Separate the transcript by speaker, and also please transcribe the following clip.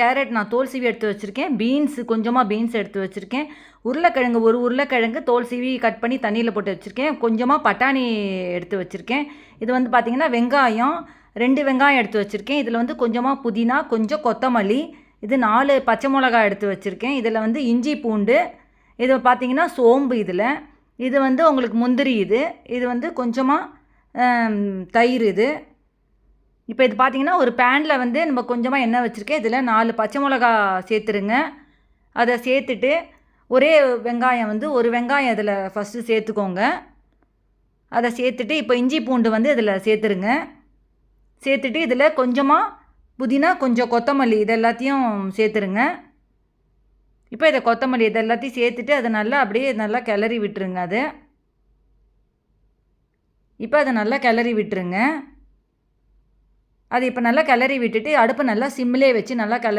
Speaker 1: Carrot நான் தோல் சீவி எடுத்து வச்சுருக்கேன். பீன்ஸ் கொஞ்சமாக பீன்ஸ் எடுத்து வச்சுருக்கேன். உருளைக்கிழங்கு ஒரு உருளைக்கிழங்கு தோல் சீவி கட் பண்ணி தண்ணியில் போட்டு வச்சுருக்கேன். கொஞ்சமாக பட்டாணி எடுத்து வச்சுருக்கேன். இது வந்து பார்த்திங்கன்னா வெங்காயம் ரெண்டு வெங்காயம் எடுத்து வச்சுருக்கேன். இதில் வந்து கொஞ்சமாக புதினா கொஞ்சம் கொத்தமல்லி இது நாலு பச்சை மிளகாய் எடுத்து வச்சுருக்கேன். இதில் வந்து இஞ்சி பூண்டு இது பார்த்தீங்கன்னா சோம்பு இதில். இது வந்து உங்களுக்கு முந்திரி இது. இது வந்து கொஞ்சமாக தயிர் இது. இப்போ இது பார்த்தீங்கன்னா ஒரு பேனில் வந்து நம்ம கொஞ்சமாக எண்ணெய் வச்சுருக்கேன். இதில் நாலு பச்சை மிளகா சேர்த்துருங்க. அதை சேர்த்துட்டு ஒரே வெங்காயம் வந்து ஒரு வெங்காயம் இதில் ஃபஸ்ட்டு சேர்த்துக்கோங்க. அதை சேர்த்துட்டு இப்போ இஞ்சி பூண்டு வந்து இதில் சேர்த்துருங்க. சேர்த்துட்டு இதில் கொஞ்சமாக புதினா கொஞ்சம் கொத்தமல்லி இது எல்லாத்தையும் சேர்த்துருங்க. இப்போ இதை கொத்தமல்லி இது எல்லாத்தையும் சேர்த்துட்டு அதை நல்லா அப்படியே நல்லா கிளறி விட்டுருங்க அது. இப்போ அதை நல்லா கிளறி விட்டுருங்க. அது இப்போ நல்லா கிளறி விட்டுட்டு அடுப்பை நல்லா சிம்மிலே வச்சு நல்லா கிளறி